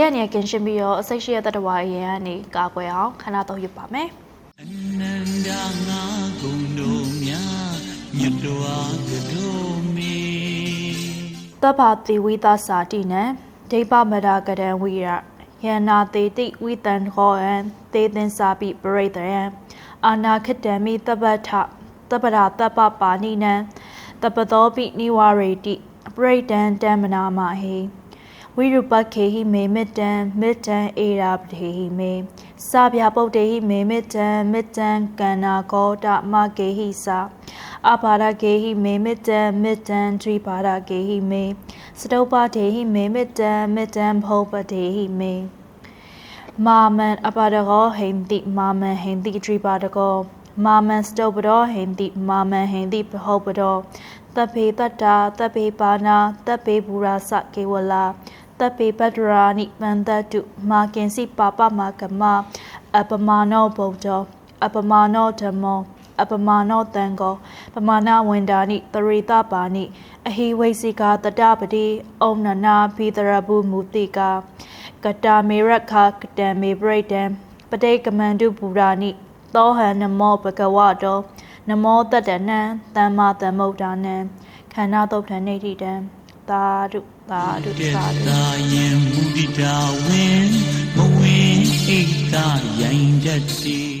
ရဲ့နေကင်ရှင်းပြီးတော့အစိတ်ရှိရဲ့တတဝါအရင်ကနေကာကွယ်အောင်ခဏတော့ရွတ်ပါမယ်အနန္တငါကုံတို့များမြတ်တော်ကတို့မီတပ္ပတိဝိသစာတိနံဒိဗ္ဗမဒကတံဝိရယန္နာတေတိဝိတံခောယံသေသင်္စာပိပရိတယံအာနာခတံမိတပ္ပထတပ္ပရာတပ္ပပါဏိနံတပ္ပသောပိနိဝရေတိပရိတံတမ္မနာမဟိ ဝိရုပခေဟိမေမတံမေတ္တံအေရာပတေဟိမေစဗျာပုတ်တေဟိမေမတံမေတ္တံကန္နာကောတမကေဟိစာအဘာရကေဟိမေမတံမေတ္တံဒြိပါရကေဟိမေစတုပ္ပတေဟိမေမတံမေတ္တံဖောပတေဟိမေမာမန်အပါဒကောဟိန္တိမာမန်ဟိန္တိဒြိပါဒကောမာမန်စတုပ္ပရောဟိန္တိမာမန်ဟိန္တိပဟောပတောတပေတတ္တာတပေပါဏာတပေဘူရာစကေဝလာ တပေပတ္တရာနိမန္တတုမာကင်စီပါပမကမအပမာနောဗုဒ္ဓောအပမာနောဓမ္မောအပမာနောတံကောပမာဏဝန္ဒာနိတရိတပါဏိအဟိဝိစီကာတတပတိဩနနာဘိတရဘုမူတိကာကတာမေရခာကတံမေပရိတံပတိကမန္တုပူရာနိသောဟံနမောဘဂဝတောနမောတတ္တနံသမ္မာသမ္ဗုဒ္ဓနံခန္ဓာသုတ်ထနေတိတံ သာဓုသာဓုတေသာဓုသာယင်မူတိတာဝင်မဝင်ဣတာယိုင်တတ်စီ